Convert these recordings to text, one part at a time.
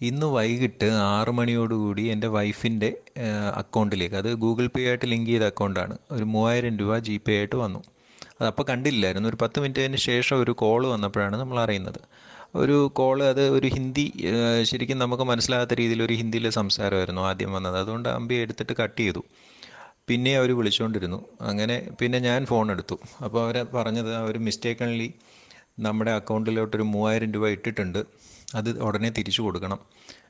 ഇന്ന് വൈകിട്ട് ആറ് മണിയോടുകൂടി എന്റെ വൈഫിന്റെ അക്കൗണ്ടിലേക്ക് അത് ഗൂഗിൾ പേ ആയിട്ട് ലിങ്ക് ചെയ്ത അക്കൗണ്ടാണ്. ഒരു മൂവായിരം രൂപ ജി പേ ആയിട്ട് വന്നു. അതപ്പോൾ കണ്ടില്ലായിരുന്നു. ഒരു പത്ത് മിനിറ്റിന് ശേഷം ഒരു കോൾ വന്നപ്പോഴാണ് നമ്മൾ അറിയുന്നത്. ഒരു കോൾ അത് ഒരു ഹിന്ദി ശരിക്കും നമുക്ക് മനസ്സിലാകാത്ത രീതിയിൽ ഒരു ഹിന്ദിയിലെ സംസാരമായിരുന്നു ആദ്യം വന്നത്. അതുകൊണ്ട് അമ്പി എടുത്തിട്ട് കട്ട് ചെയ്തു. പിന്നെ അവർ വിളിച്ചുകൊണ്ടിരുന്നു അങ്ങനെ പിന്നെ ഞാൻ ഫോൺ എടുത്തു അപ്പോൾ അവർ പറഞ്ഞത് അവർ മിസ്റ്റേക്കൺലി നമ്മുടെ അക്കൗണ്ടിലോട്ടൊരു മൂവായിരം രൂപ ഇട്ടിട്ടുണ്ട്. അത് ഉടനെ തിരിച്ചു കൊടുക്കണം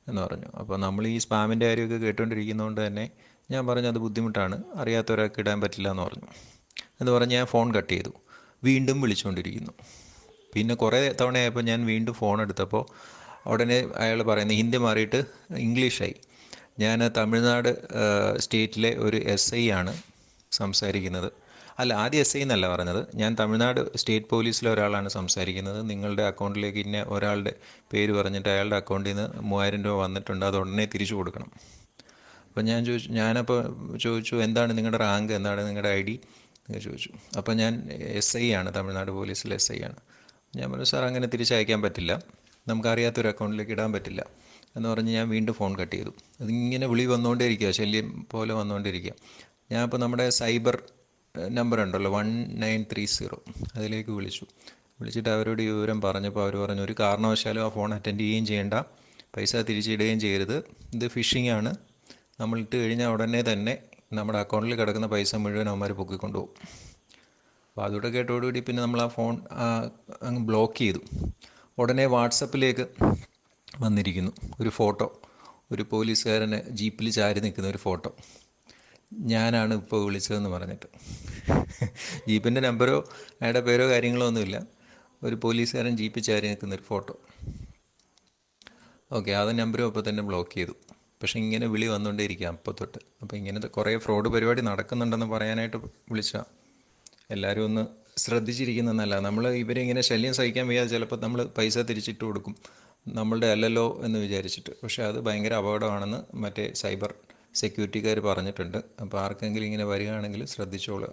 എന്ന് പറഞ്ഞു. അപ്പോൾ നമ്മൾ ഈ സ്പാമിന്റെ കാര്യമൊക്കെ കേട്ടുകൊണ്ടിരിക്കുന്നതുകൊണ്ട് തന്നെ ഞാൻ പറഞ്ഞു അത് ബുദ്ധിമുട്ടാണ്. അറിയാത്ത ഇടാൻ പറ്റില്ല എന്ന് പറഞ്ഞു. എന്ന് പറഞ്ഞ് ഞാൻ ഫോൺ കട്ട് ചെയ്തു. വീണ്ടും വിളിച്ചുകൊണ്ടിരിക്കുന്നു. പിന്നെ കുറേ തവണയായപ്പോൾ ഞാൻ വീണ്ടും ഫോൺ എടുത്തപ്പോൾ ഉടനെ അയാൾ പറയുന്നത് ഹിന്ദി മാറിയിട്ട് ഇംഗ്ലീഷായി. ഞാൻ തമിഴ്നാട് സ്റ്റേറ്റിലെ ഒരു എസ് ഐ ആണ് സംസാരിക്കുന്നത്. അല്ല ആദ്യം എസ് ഐ എന്നല്ല പറഞ്ഞത്. ഞാൻ തമിഴ്നാട് സ്റ്റേറ്റ് പോലീസിലെ ഒരാളാണ് സംസാരിക്കുന്നത്. നിങ്ങളുടെ അക്കൗണ്ടിലേക്ക് ഇന്ന ഒരാളുടെ പേര് പറഞ്ഞിട്ട് അയാളുടെ അക്കൗണ്ടിൽ നിന്ന് മൂവായിരം രൂപ വന്നിട്ടുണ്ട്. അത് ഉടനെ തിരിച്ചു കൊടുക്കണം. അപ്പം ഞാൻ ചോദിച്ചു ഞാനപ്പോൾ ചോദിച്ചു എന്താണ് നിങ്ങളുടെ റാങ്ക്? എന്താണ് നിങ്ങളുടെ ഐ ഡി? ചോദിച്ചു. അപ്പം ഞാൻ എസ് ഐ ആണ് തമിഴ്നാട് പോലീസിലെ എസ് ഐ ആണ്. ഞാൻ പറഞ്ഞു സാർ അങ്ങനെ തിരിച്ചയക്കാൻ പറ്റില്ല. നമുക്കറിയാത്തൊരു അക്കൗണ്ടിലേക്ക് ഇടാൻ പറ്റില്ല. എന്ന് പറഞ്ഞ് ഞാൻ വീണ്ടും ഫോൺ കട്ട് ചെയ്തു. അതിങ്ങനെ വിളി വന്നുകൊണ്ടേ ഇരിക്കുക ശല്യം പോലെ വന്നുകൊണ്ടിരിക്കുക ഞാൻ അപ്പോൾ നമ്മുടെ സൈബർ നമ്പർ ഉണ്ടല്ലോ വൺ നയൻ ത്രീ സീറോ അതിലേക്ക് വിളിച്ചു. വിളിച്ചിട്ട് അവരോട് ഈ വിവരം പറഞ്ഞപ്പോൾ അവർ പറഞ്ഞു ഒരു കാരണവശാലും ആ ഫോൺ അറ്റൻഡ് ചെയ്യുകയും ചെയ്യേണ്ട. പൈസ തിരിച്ചിടുകയും ചെയ്യരുത്. ഇത് ഫിഷിംഗ് ആണ്. നമ്മൾ ഇട്ട് കഴിഞ്ഞാൽ ഉടനെ തന്നെ നമ്മുടെ അക്കൗണ്ടിൽ കിടക്കുന്ന പൈസ മുഴുവൻ അവന്മാർ പൊക്കിക്കൊണ്ടുപോകും. അപ്പോൾ അതോടെ കേട്ടോടുകൂടി പിന്നെ നമ്മൾ ആ ഫോൺ അങ്ങ് ബ്ലോക്ക് ചെയ്തു. ഉടനെ വാട്സപ്പിലേക്ക് വന്നിരിക്കുന്നു ഒരു ഫോട്ടോ. ഒരു പോലീസുകാരനെ ജീപ്പിൽ ചാരി നിൽക്കുന്ന ഒരു ഫോട്ടോ. ഞാനാണ് ഇപ്പോൾ വിളിച്ചതെന്ന് പറഞ്ഞിട്ട്. ജീപ്പിന്റെ നമ്പരോ അയാളുടെ പേരോ കാര്യങ്ങളോ ഒന്നുമില്ല. ഒരു പോലീസുകാരൻ ജീപ്പിൽ ചാരി നിൽക്കുന്ന ഒരു ഫോട്ടോ. ഓക്കെ ആ നമ്പരും അപ്പോൾ തന്നെ ബ്ലോക്ക് ചെയ്തു. പക്ഷേ ഇങ്ങനെ വിളി വന്നുകൊണ്ടേയിരിക്കുക അപ്പോൾ തൊട്ട്. അപ്പോൾ ഇങ്ങനത്തെ കുറേ ഫ്രോഡ് പരിപാടി നടക്കുന്നുണ്ടെന്ന് പറയാനായിട്ട് വിളിച്ചതാണ് എല്ലാവരും ഒന്ന് ശ്രദ്ധിച്ചിരിക്കുന്നതല്ല. നമ്മൾ ഇവരെ ഇങ്ങനെ ശല്യം സഹിക്കാൻ വയ്യാതെ ചിലപ്പോൾ നമ്മൾ പൈസ തിരിച്ചിട്ട് കൊടുക്കും. നമ്മളുടെ അല്ലല്ലോ എന്ന് വിചാരിച്ചിട്ട്. പക്ഷേ അത് ഭയങ്കര അപകടമാണെന്ന് മറ്റേ സൈബർ സെക്യൂരിറ്റിക്കാർ പറഞ്ഞിട്ടുണ്ട്. അപ്പോൾ ആർക്കെങ്കിലും ഇങ്ങനെ വരികയാണെങ്കിൽ ശ്രദ്ധിച്ചോളുക.